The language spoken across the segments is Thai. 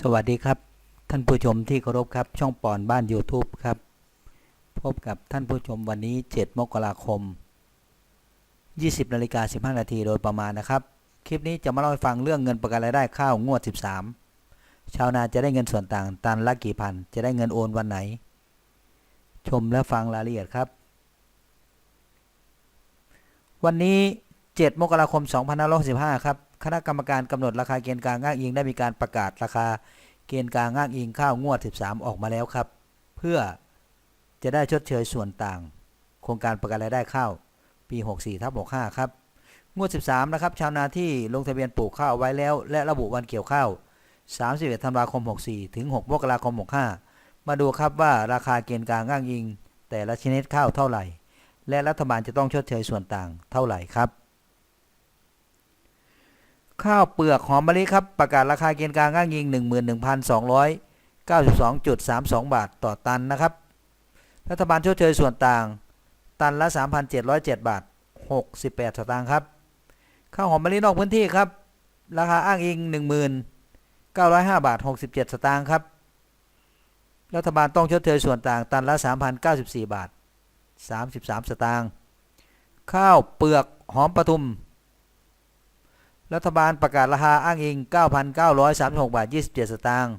สวัสดีครับ ท่านผู้ชมที่เคารพครับ ช่องปอนบ้าน YouTube ครับ พบกับท่านผู้ชมวันนี้ 7 มกราคม 20นาฬิกา15 นาทีโดยประมาณนะครับ คลิปนี้จะมาเล่าให้ฟังเรื่องเงินประกันรายได้ข้าวงวด 13 ชาวนาจะได้เงินส่วนต่างตันละกี่พัน จะได้เงินโอนวันไหน ชมและฟังรายละเอียดครับ วันนี้ 7 มกราคม2565ครับ คณะกรรมการกำหนดราคาเกณฑ์กลางอ้างอิงได้มีการประกาศราคาเกณฑ์กลางอ้างอิงข้าวงวด 13 ออกมาแล้วครับ เพื่อจะได้ชดเชยส่วนต่าง โครงการประกันรายได้ข้าวปี 64ทับ65 ครับ งวด 13 นะครับ ชาวนาที่ลงทะเบียนปลูกข้าวไว้แล้ว และระบุวันเกี่ยวข้าว 31 ธันวาคม 64 ถึง 6 มกราคม 65 มาดูครับว่าราคาเกณฑ์กลางอ้างอิง แต่ละชนิดข้าวเท่าไหร่ และรัฐบาลจะต้องชดเชยส่วนต่างเท่าไหร่ครับ ข้าวเปลือกหอมมะลิครับประกาศราคาเกณฑ์กลางอ้างอิง 11,292.32 บาทต่อตันนะครับ รัฐบาลชดเชยส่วนต่าง ตันละ 3,707 บาท 68 สตางค์ครับ ข้าวหอมมะลินอกพื้นที่ครับ ราคาอ้างอิง 1,905 บาท 67 สตางค์ครับ รัฐบาลต้องชดเชยส่วนต่าง ตันละ 3,094 บาท 33 สตางค์ ข้าวเปลือกหอมปทุม รัฐบาลประกาศราคาอ้างอิง 9,936 บาท 27 สตางค์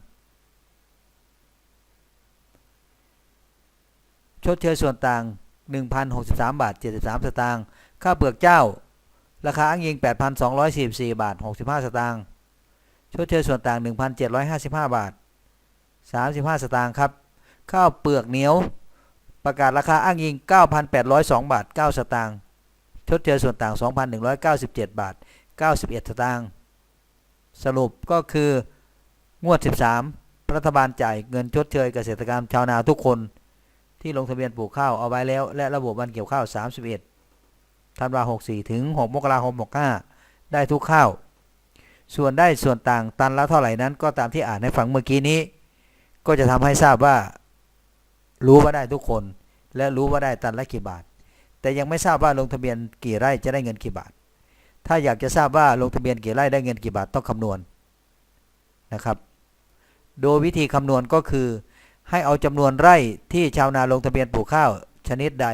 ชดเชยส่วนต่าง 1,063 บาท 73 สตางค์ข้าวเปลือกเจ้า ราคาอ้างอิง 8,244 บาท 65 สตางค์ชดเชยส่วนต่าง 1,755 บาท 35 สตางค์ครับ ข้าวเปลือกเหนียว ประกาศราคาอ้างอิง 9,802 บาท 9 สตางค์ชดเชยส่วนต่าง 2,197 บาท 91 สตางค์สรุปก็คืองวด 13 รัฐบาลจ่ายเงินชดเชยเกษตรกรรมชาวนาทุกคน ที่ลงทะเบียนปลูกข้าวเอาไว้แล้ว และระบบวันเกี่ยวข้าว 31ธันวา64 ถึง 6 มกราคม 65 ได้ทุกข้าว ส่วนได้ส่วนต่างตันละเท่าไหร่นั้น ก็ตามที่อ่านให้ฟังเมื่อกี้นี้ ก็จะทำให้ทราบว่า รู้ว่าได้ทุกคน และรู้ว่าได้ตันละกี่บาท แต่ยังไม่ทราบว่าลงทะเบียนกี่ไร่จะได้เงินกี่บาท ถ้าอยากจะทราบว่าลงทะเบียนกี่ไร่ได้เงินกี่บาทต้องคำนวณนะครับ โดยวิธีคำนวณก็คือ ให้เอาจำนวนไร่ที่ชาวนาลงทะเบียนปลูกข้าวชนิดใด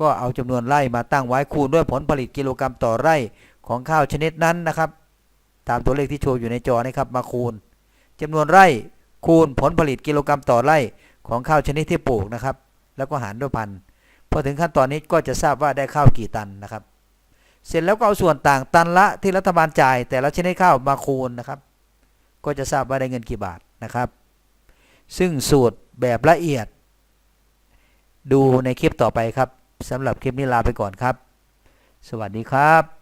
ก็เอาจำนวนไร่มาตั้งไว้คูณด้วยผลผลิตกิโลกรรัมต่อไร่ของข้าวชนิดนั้นนะครับ ตามตัวเลขที่โชว์อยู่ในจอนะครับมาคูณจำนวนไร่คูณผลผลิตกิโลกรรัมต่อไร่ของข้าวชนิดที่ปลูกนะครับ แล้วก็หารด้วยพันพอถึงขั้นตอนนี้ก็จะทราบว่าได้ข้าวกี่ตันนะครับ เสร็จแล้วก็เอาส่วนต่างตันละที่รัฐบาลจ่าย แต่ละชนิดข้าวมาคูณนะครับ ก็จะทราบว่าได้เงินกี่บาทนะครับ ซึ่งสูตรแบบละเอียด ดูในคลิปต่อไปครับสำหรับคลิปนี้ลาไปก่อนครับ สวัสดีครับ